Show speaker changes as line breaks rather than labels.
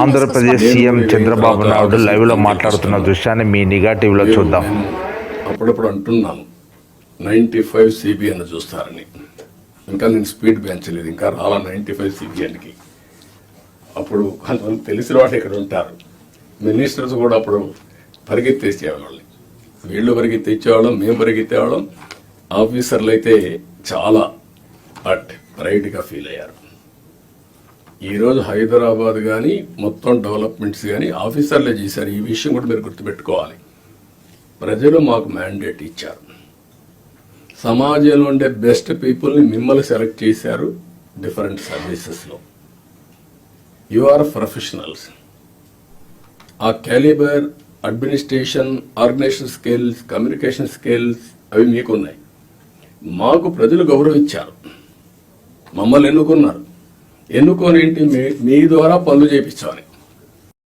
Andhra Pradesh CM Chandrababu Naidu
లైవ్లో
మాట్లాడుతున్న. దృశ్యాన్ని మీ నిఘా టీవీలో చూద్దాం.
అప్పుడప్పుడు అంటున్నాను నైన్టీ ఫైవ్ సిబిఎన్ చూస్తారని. ఇంకా నేను స్పీడ్ పెంచలేదు ఇంకా రాలా నైన్టీ ఫైవ్ సిబిఎన్కి అప్పుడు కొంతమంది తెలిసిన వాళ్ళు ఇక్కడ ఉంటారు. మినిస్టర్స్ కూడా అప్పుడు పరిగెత్తేసేవాళ్ళని వీళ్ళు పరిగెత్తిచ్చేవాళ్ళం మేము పరిగెత్తేవాళ్ళం. ఆఫీసర్లు అయితే చాలా అట్ రైట్గా ఫీల్ అయ్యారు. ఈరోజు హైదరాబాద్ కానీ మొత్తం డెవలప్మెంట్స్ కానీ ఆఫీసర్లే చేశారు. ఈ విషయం కూడా మీరు గుర్తుపెట్టుకోవాలి. ప్రజలు మాకు మ్యాండేట్ ఇచ్చారు. సమాజంలో ఉండే బెస్ట్ పీపుల్ని మిమ్మల్ని సెలెక్ట్ చేశారు డిఫరెంట్ సర్వీసెస్లో యు ఆర్ ప్రొఫెషనల్స్. ఆ calibre administration organisation skills communication skills అవి మీకున్నాయి. మాకు ప్రజలు గౌరవించారు. మమ్మల్ని ఎన్నుకున్నారు. ఎన్నుకొని ఏంటి మీ మీ ద్వారా పనులు చేయించాలి